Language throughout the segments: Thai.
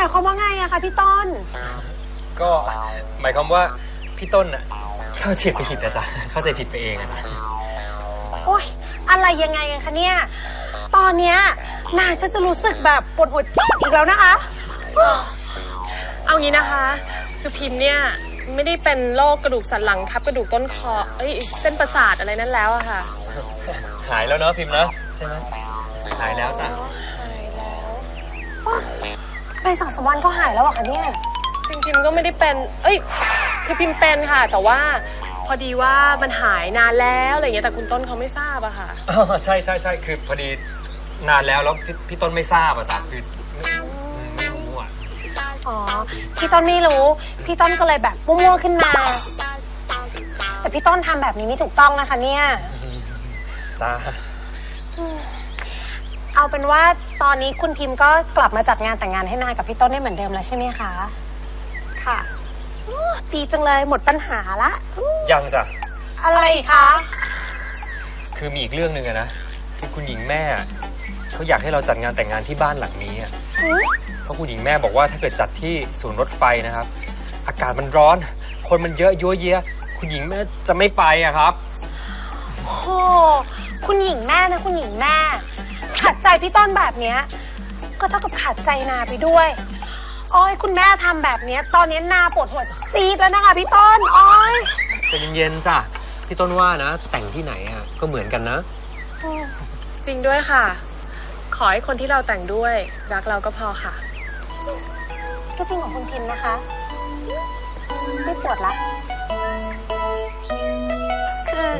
หมายความว่าไงอะคะพี่ต้น ก็หมายความว่าพี่ต้นน่ะเข้าใจผิดนะจ๊ะเข้าใจผิดไปเองอะจ๊ะโอ๊ยอะไรยังไงกันคะเนี่ย ตอนเนี้ยนางฉันจะรู้สึกแบบปวดหัวจี๊ดอีกแล้วนะคะ เอางี้นะคะ คือพิมพ์เนี่ยไม่ได้เป็นโรคกระดูกสันหลังทับกระดูกต้นคอเอ้ยเส้นประสาทอะไรนั่นแล้วอะค่ะ หายแล้วเนาะพิมพ์นะใช่ไหมหายแล้วจ้ะ ไปสองสามวันก็หายแล้วเหรอคะเนี่ย จริงพิมพ์ก็ไม่ได้เป็น เอ้ย คือพิมพ์เป็นค่ะ แต่ว่าพอดีว่ามันหายนานแล้วอะไรเงี้ย แต่คุณต้นเขาไม่ทราบอะค่ะ อ๋อใช่ใช่ใช่คือพอดีนานแล้วแล้วพี่พี่ต้นไม่ทราบอะจ๊ะคือไม่ไม่รู้อะอ๋อ พี่ต้นไม่รู้ พี่ต้นก็เลยแบบมั่วๆขึ้นมา แต่พี่ต้นทำแบบนี้ไม่ถูกต้องนะคะเนี่ย จ้า เอาเป็นว่า ตอนนี้คุณพิมพ์ก็กลับมาจัดงานแต่งงานให้นายกับพี่ต้นได้เหมือนเดิมแล้วใช่ไหมคะค่ะดีจังเลยหมดปัญหาละยังจ้ะ อะไรคะคือมีอีกเรื่องหนึ่งอะนะคือคุณหญิงแม่อะเขาอยากให้เราจัดงานแต่งงานที่บ้านหลังนี้อะเพราะคุณหญิงแม่บอกว่าถ้าเกิดจัดที่ศูนย์รถไฟนะครับ อากาศมันร้อน คนมันเยอะยั่วเยะคุณหญิงแม่จะไม่ไปอะครับโอ้คุณหญิงแม่นะคุณหญิงแม่ ขัดใจพี่ต้นแบบเนี้ย ก็เท่ากับขัดใจนาไปด้วยอ้อยคุณแม่ทำแบบเนี้ย ตอนนี้นาปวดหัวซีดแล้วนะคะพี่ต้นอ้อยใจเย็นๆจ้ะพี่ต้นว่านะ แต่งที่ไหนอะก็เหมือนกันนะ จริงด้วยค่ะ ขอให้คนที่เราแต่งด้วย รักเราก็พอค่ะ ก็จริงของคุณพิมพ์นะคะไม่ปวดละ คือ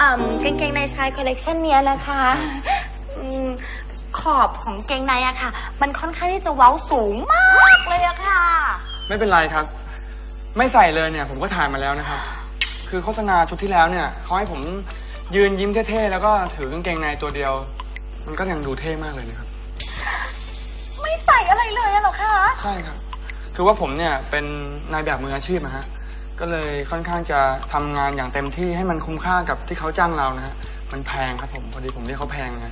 อ่ากางเกงในชายคอลเลกชันเนี้ยนะคะอืม ขอบของเกงในอะค่ะ มันค่อนข้างที่จะเว้าสูงมากเลยอะค่ะ ไม่เป็นไรครับ ไม่ใส่เลยเนี่ย ผมก็ถ่ายมาแล้วนะครับ คือโฆษณาชุดที่แล้วเนี่ยเขาให้ผมยืนยิ้มเท่ๆแล้วก็ถือกางเกงในตัวเดียว มันก็ยังดูเท่มากเลยนะครับ ไม่ใส่อะไรเลยอะเหรอคะใช่ครับ คือว่าผมเนี่ยเป็นนายแบบมืออาชีพนะฮะก็เลยค่อนข้างจะทำงานอย่างเต็มที่ให้มันคุ้มค่ากับที่เขาจ้างเรานะฮะ มันแพงครับผมพอดีผมเรียกเขาแพงไง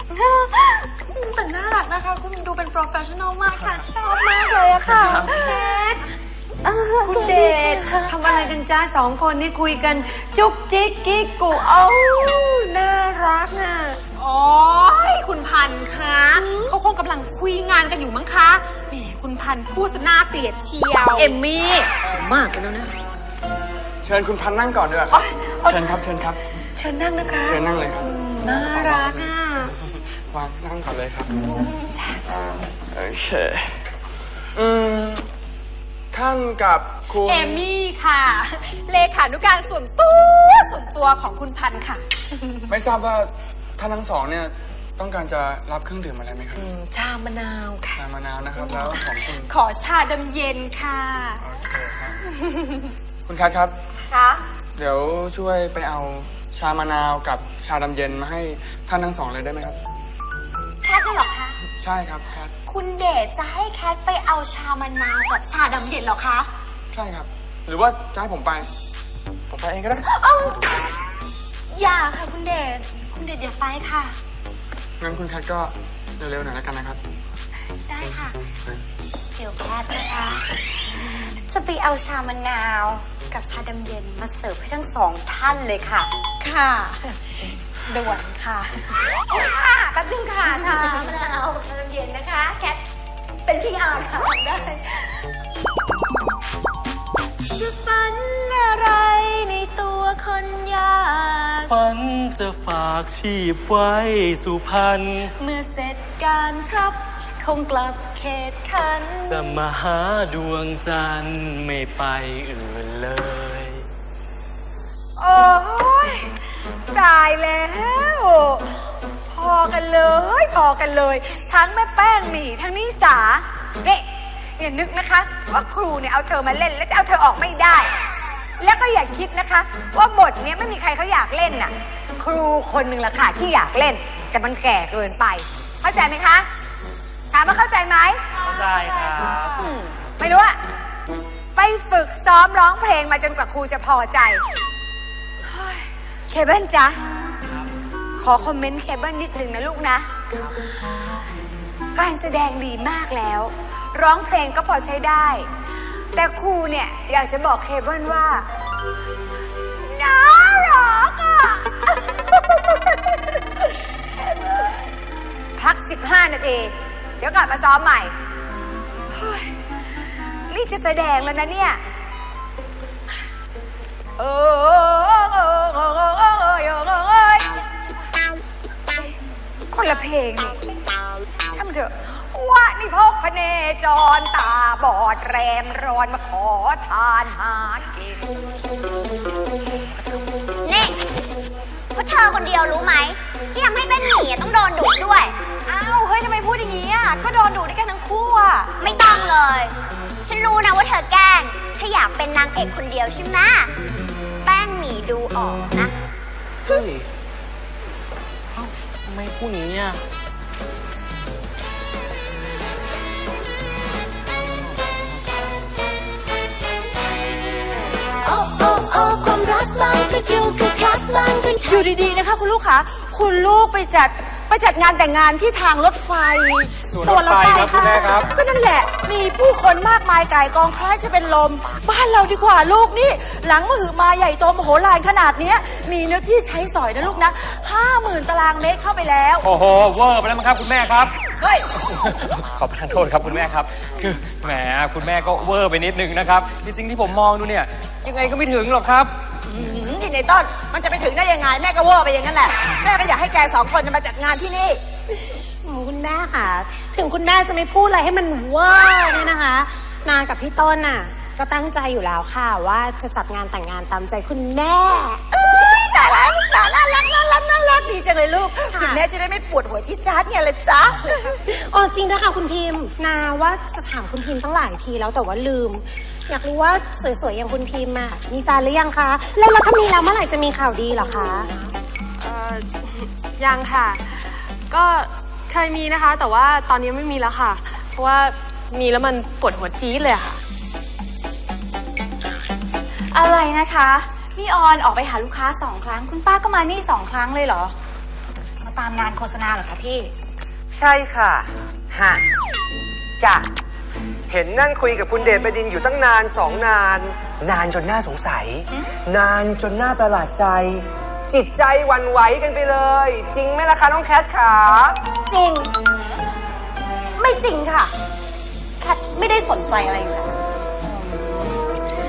แต่น่ารักนะคะ คุณดูเป็นโปรเฟชชั่นอลมากค่ะ ชอบมากเลยอะค่ะคุณเดชทำอะไรกันจ้าสองคนนี่คุยกัน จุกจิกกิ๊กกูเอ้าน่ารักน่ะโอ้ยคุณพันธุ์คะเขาคงกำลังคุยงานกันอยู่มั้งคะแหมคุณพันธุ์พูดซะหน้าเกลียดเชียวเอมมี่จะมากไปแล้วนะ เชิญคุณพันธุ์นั่งก่อนด้วยครับเชิญครับเชิญครับเชิญนั่งนะคะเชิญนั่งเลยครับน่ารักอะวางนั่งก่อนเลยครับโอเคอืมท่านกับคุณเอมี่ค่ะ เลขานุการส่วนตัวส่วนตัวของคุณพันธุ์ค่ะ ไม่ทราบว่าท่านทั้งสองเนี่ยต้องการจะรับเครื่องดื่มอะไรไหมครับชามะนาวค่ะชามะนาวนะครับแล้วของคุณขอชาดำเย็นค่ะโอเคครับคุณคัทครับคะเดี๋ยวช่วยไปเอา ชามะนาวกับชาดำเย็นมาให้ท่านทั้งสองเลยได้ไหมครับ แคทเหรอคะ ใช่ครับแคทคุณเดชจะให้แคทไปเอาชามะนาวกับชาดำเย็นเหรอคะ ใช่ครับ หรือว่าจะให้ผมไป ผมไปเองก็ได้ เอ้าอย่าค่ะคุณเดช คุณเดชอย่าไปค่ะ งั้นคุณแคทก็เร็วๆหน่อยแล้วกันนะครับ ได้ค่ะ เดี๋ยวแคทนะคะ จะไปเอาชามะนาว กับชาดำเย็นมาเสิร์ฟให้ทั้งสองท่านเลยค่ะ ค่ะ ด่วนค่ะค่ะแป๊บนึงค่ะชามะนาวกับชาดำเย็นนะคะ แคทเป็นพี่อาร์ค่ะได้จะฝันอะไรในตัวคนยาก ฝันจะฝากชีพไว้สุพรรณเมื่อเสร็จการทับ คงกลับเขตขัน จะมาหาดวงจันทร์ไม่ไปอื่นเลย โอ้ยตายแล้ว พอกันเลย พอกันเลย ทั้งแม่แป้งหมีทั้งนิสาเนี่ยอย่านึกนะคะ ว่าครูเนี่ยเอาเธอมาเล่น แล้วจะเอาเธอออกไม่ได้ แล้วก็อย่าคิดนะคะ ว่าบทเนี้ยไม่มีใครเขาอยากเล่นน่ะ ครูคนหนึ่งละค่ะที่อยากเล่น แต่มันแก่เกินไป เข้าใจไหมคะ ถามว่าเข้าใจไหมเข้าใจครับอืมไม่รู้อะไปฝึกซ้อมร้องเพลงมาจนกว่าครูจะพอใจเฮ้ยเคเบิลจ๊ะ ขอคอมเมนต์เคเบิลนิดหนึ่งนะลูกนะ การแสดงดีมากแล้ว ร้องเพลงก็พอใช้ได้ แต่ครูเนี่ยอยากจะบอกเคเบิลว่าน่ารักอะ พัก 15 นาทีเดี๋ยวกลับมาซ้อมใหม่เฮ้ยนี่จะแสดงแล้วนะเนี่ยเออเออเออเออเออเออเออเออคนละเพลงนี่ช่างเถอะว่านี่พกพเนจรตาบอดแรมร้อนมาขอทานหากิน นี่เพราะเธอคนเดียวรู้ไหม ที่ทำให้เป็นหมีอะต้องโดนดุด้วย พูดอย่างนี้อะก็โดนดุด้วยกันทั้งคู่อะไม่ต้องเลย ฉันรู้นะว่าเธอแกล้งถ้าอยากเป็นนางเอกคนเดียวใช่ไหมแป้งหมีดูออกนะเฮ้ยเอ้าทำไมพูดอย่างนี้อะอยู่ดีๆนะคะ คุณลูกคะคุณลูกไปจัด ไปจัดงานแต่งงานที่ทางรถไฟสวนรถไฟครับคุณแม่ครับ ก็นั่นแหละ มีผู้คนมากมายก่ายกองคล้ายจะเป็นลม บ้านเราดีกว่าลูกนี่ หลังมหือมาใหญ่โตมโหฬารขนาดเนี้ย มีเนื้อที่ใช้สอยนะลูกนะห้าหมื่นตารางเมตรเข้าไปแล้ว โอ้โหเวอร์ไปแล้วมั้งครับคุณแม่ครับ เฮ้ย ขอประทานโทษครับคุณแม่ครับ คือแหมคุณแม่ก็เวอร์ไปนิดนึงนะครับจริงๆที่ผมมองดูเนี่ยยังไงก็ไม่ถึงหรอกครับหืมนี่ ในต้น มันจะไปถึงได้ยังไง แม่ก็เวอไปอย่างนั้นแหละ แม่ก็อยากให้แกสองคนจะมาจัดงานที่นี่ อืมคุณแม่ค่ะ ถึงคุณแม่จะไม่พูดอะไรให้มันเวอร์เนี่ยนะคะ นากับพี่ต้นน่ะ ก็ตั้งใจอยู่แล้วค่ะ ว่าจะจัดงานแต่งงานตามใจคุณแม่ เอ้ยแต่ละลูกหลานน่ารักน่ารักน่ารักดีจังเลยลูกคุณแม่จะได้ไม่ปวดหัวที่จ้าดไงเลยจ๊ะอ๋อจริงนะคะคุณพิมพ์นาว่าจะถามคุณพิมพ์ตั้งหลายทีแล้วแต่ว่าลืม อยากรู้ว่าสวยๆอย่างคุณพิมพ์อะมีแฟนหรือยังคะแล้วแล้วถ้ามีแล้วเมื่อไหร่จะมีข่าวดีเหรอคะเอ่อยังค่ะ ก็เคยมีนะคะ แต่ว่าตอนนี้ไม่มีแล้วค่ะ เพราะว่ามีแล้วมันปวดหัวจี๊ดเลยอะค่ะ อะไรนะคะ นี่ออนออกไปหาลูกค้าสองครั้ง คุณป้าก็มานี่สองครั้งเลยเหรอ มาตามงานโฆษณาเหรอคะพี่ ใช่ค่ะฮะจ้ะเห็นนั่งคุยกับคุณเดชบดินทร์อยู่ตั้งนานสองนาน นานจนน่าสงสัย นานจนน่าประหลาดใจ จิตใจหวันไหวกันไปเลย จริงไหมล่ะคะน้องแคทขาจริง ไม่จริงค่ะแคทไม่ได้สนใจอะไรอยู่แล้ว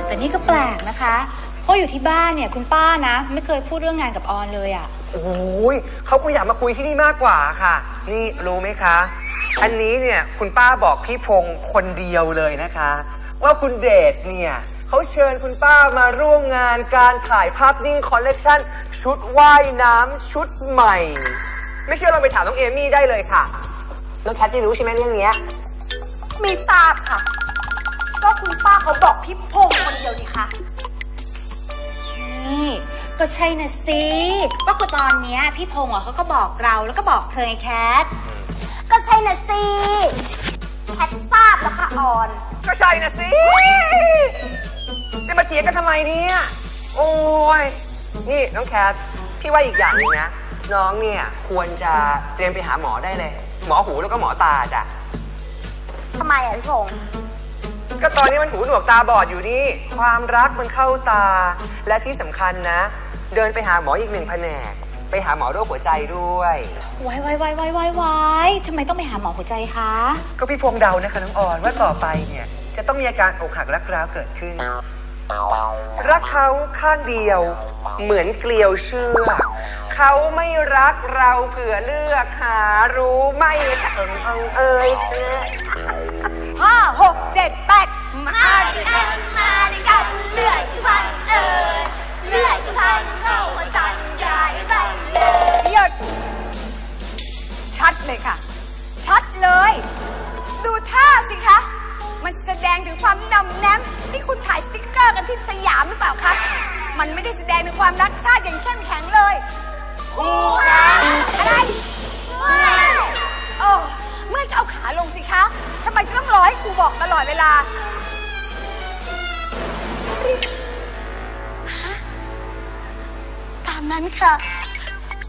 แต่นี่ก็แปลกนะคะ เพราะอยู่ที่บ้านเนี่ยคุณป้านะ ไม่เคยพูดเรื่องงานกับออนเลยอะ่ะโอ้ยเขาคงอยากมาคุยที่นี่มากกว่าค่ะ นี่รู้ไหมคะ อันนี้เนี่ยคุณป้าบอกพี่พงศ์คนเดียวเลยนะคะ ว่าคุณเดชเนี่ยเขาเชิญคุณป้ามาร่วมงานการถ่ายภาพนิ่งคอลเลกชันชุดว่ายน้ำชุดใหม่ ไม่เชื่อเราไปถามน้องเอมี่ได้เลยค่ะน้องแคทไม่รู้ใช่ไหมเรื่องเนี้ยไม่ทราบค่ะ ก็คุณป้าเขาบอกพี่พงษ์คนเดียวนี่คะ นี่ก็ใช่นะสิก็คือตอนเนี้ยพี่พงษ์อะเขาก็บอกเราแล้วก็บอกเธอไงแคท ก็ใช่นะสิแคททราบแล้วค่ะออน ก็ใช่นะสิ จะมาเถียงกันทำไมเนี่ย โอ้ย นี่น้องแคท พี่ว่าอีกอย่างหนึงนะ น้องเนี่ยควรจะเตรียมไปหาหมอได้เลย หมอหูแล้วก็หมอตาจ้ะ ทำไมอะพี่พงษ์ ก็ตอนนี้มันหูหนวกตาบอดอยู่นี่ ความรักมันเข้าตา และที่สำคัญนะ เดินไปหาหมออีกหนึ่งแผนก ไปหาหมอโรคหัวใจด้วย ไว้ไว้ไว้ไว้ไว้ไว้ทำไมต้องไปหาหมอหัวใจคะ ก็พี่พงษ์เดานะคะน้องออนว่าต่อไปเนี่ยจะต้องมีอาการอกหักรักร้าวเกิดขึ้น รักเขาข้างเดียว เหมือนเกลียวเชือกเขาไม่รักเราเผื่อเลือกหารู้ไม่เอิงเอิงเอ่ย ห้าหกเจ็ดแปดมามาด้วยกันมาด้วยกันเลื่อยสุพรรณเอ่ยเลื่อยสุพรรณเข้ามาจันยายรันเลยหยุดชัดเลยค่ะ ชัดเลย ดูท่าสิคะ มันแสดงถึงความนำแนมที่คุณถ่ายสติ๊กเกอร์กันที่สยามหรือเปล่าคะมันไม่ได้แสดงถึงความรักชาติอย่างเข้มแข็งเลยคูอะไรโอ้ เมื่อจะเอาขาลงสิคะทำไมต้องรอให้ครูบอกตลอดเวลาตามนั้นค่ะ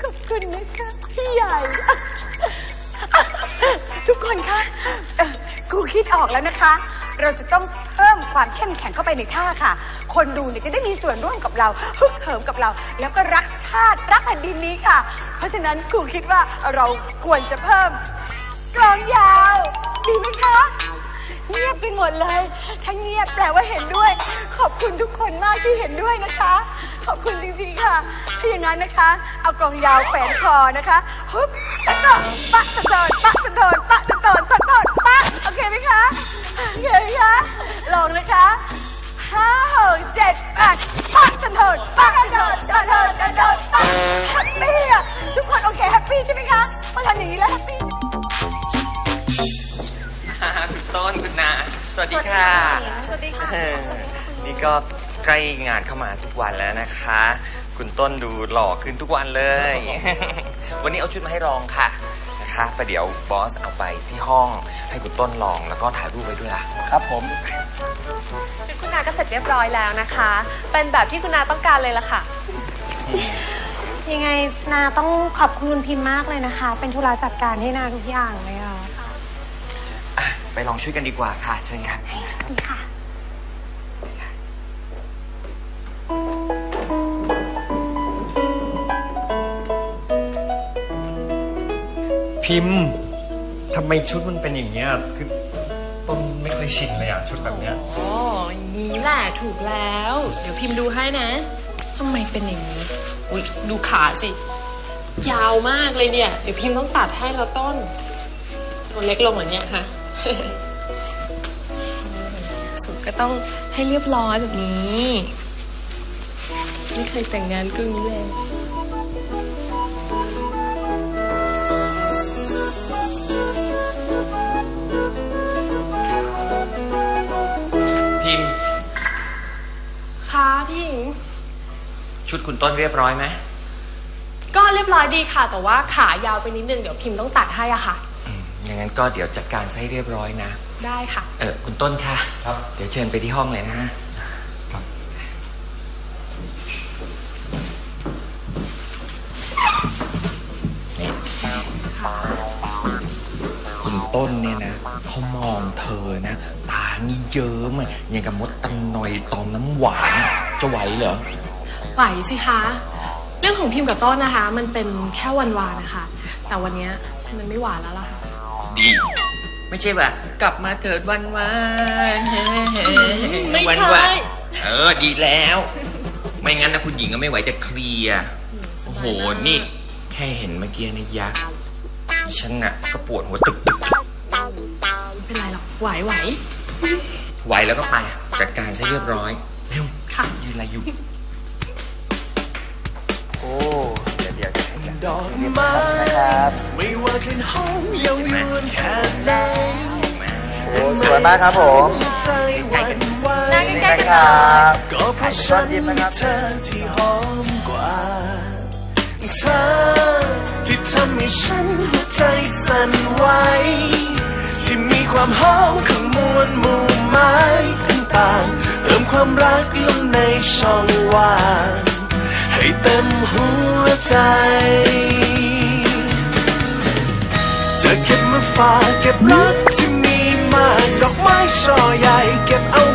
ขอบคุณนะคะพี่ใหญ่ ทุกคนคะเอ่อกูคิดออกแล้วนะคะ เราจะต้องเพิ่มความเข้มแข็งเข้าไปในท่าค่ะ คนดูเนี่ยจะได้มีส่วนร่วมกับเราฮึกเหิมกับเรา แล้วก็รักชาติรักแผ่นดินนี้ค่ะ เพราะฉะนั้นครูคิดว่าเราควรจะเพิ่ม กลองยาว ดีไหมคะ เงียบกันหมดเลยถ้าเงียบแปลว่าเห็นด้วย ขอบคุณทุกคนมากที่เห็นด้วยนะคะ ขอบคุณจริงๆค่ะถ้าอย่างนั้นนะคะ เอากลองยาวแขวนคอนะคะฮึบแล้วก็ปะตะโดนปะตะโดนปะตะโดนปะตะโดนปะโอเคไหมคะโอเคไหมคะลองนะคะห้าหกเจ็ดแปดปะตะโดนปะตะโดนตะโดนตะโดนปะแฮปปี้อะทุกคนโอเคแฮปปี้ใช่ไหมคะพอทำอย่างนี้แล้วแฮปปี้ สวัสดีค่ะสวัสดีค่ะเออนี่ก็ใกล้งานเข้ามาทุกวันแล้วนะคะ คุณต้นดูหล่อขึ้นทุกวันเลย วันนี้เอาชุดมาให้ลองค่ะนะคะประเดี๋ยวบอสเอาไปที่ห้องให้คุณต้นลองแล้วก็ถ่ายรูปไว้ด้วยล่ะครับผม ชุดคุณนาก็เสร็จเรียบร้อยแล้วนะคะ เป็นแบบที่คุณนาต้องการเลยล่ะค่ะ ยังไงนาต้องขอบคุณคุณพิมพ์มากเลยนะคะ เป็นธุระจัดการให้นาทุกอย่างเลยค่ะ ไปลองช่วยกันดีกว่าค่ะ เชิญค่ะค่ะ พิมพ์ทำไมชุดมันเป็นอย่างเงี้ยคือต้นไม่เคยชินเลยอะชุดแบบเนี้ย โอ้นี้แหละถูกแล้ว เดี๋ยวพิมพ์ดูให้นะทำไมเป็นอย่างนี้ อุ๊ย ดูขาสิ ยาวมากเลยเนี่ย เดี๋ยวพิมพ์ต้องตัดให้แล้วต้น ตัวเล็กลงเหมือนเนี้ยค่ะ สุดก็ต้องให้เรียบร้อยแบบนี้ ไม่เคยแต่งงานก็อย่างนี้เลย พิมพ์ค่ะพี่หญิง ชุดคุณต้นเรียบร้อยไหม ก็เรียบร้อยดีค่ะ แต่ว่าขายาวไปนิดนึง เดี๋ยวพิมพ์ต้องตัดให้อะค่ะ อย่างนั้นก็เดี๋ยวจัดการให้เรียบร้อยนะ ได้ค่ะ เออคุณต้นค่ะ ครับ เดี๋ยวเชิญไปที่ห้องเลยนะฮะนี่คุณต้นเนี่ยนะเขามองเธอนะ ตานี่เยิ้มอะอย่างกับมดตันหน่อยตอมน้ำหวานจะไหวเหรอ ไหวสิคะ เรื่องของพิมพ์กับต้นนะคะ มันเป็นแค่วันวานนะคะ แต่วันเนี้ยมันไม่หวานแล้วล่ะค่ะ ดี ไม่ใช่ว่ากลับมาเถิดวันวานไม่วันใช่วานเออดีแล้ว ไม่งั้นนะคุณหญิงก็ไม่ไหวจะเคลียร์โอ้โหนี่แค่เห็นเมื่อกี้นะยักษ์ฉันน่ะก็ปวดหัวตึกตึกไม่เป็นไรหรอกไหวไหวไหวแล้วก็ไปจัดการซะเรียบร้อยเร็วค่ะยืนอะไรอยู่โอ้เดอกไม้ไม่ว่าคืนห้องยาวยวนแค่ไหนโอ้สวยมากครับผมใจหวั่นไหวใกล้ๆกันครับก็เพราะฉันมีเธอที่หอมกว่าเธอที่ทำให้ฉันหัวใจสั่นไหวที่มีความหอมของมวลหมู่ไม้ต่างๆเติมความรักลงในช่องว่าง ให้เต็มหัวใจ จะเก็บมาฝากเก็บรักที่มีมากดอกไม้ช่อใหญ่เก็บเอา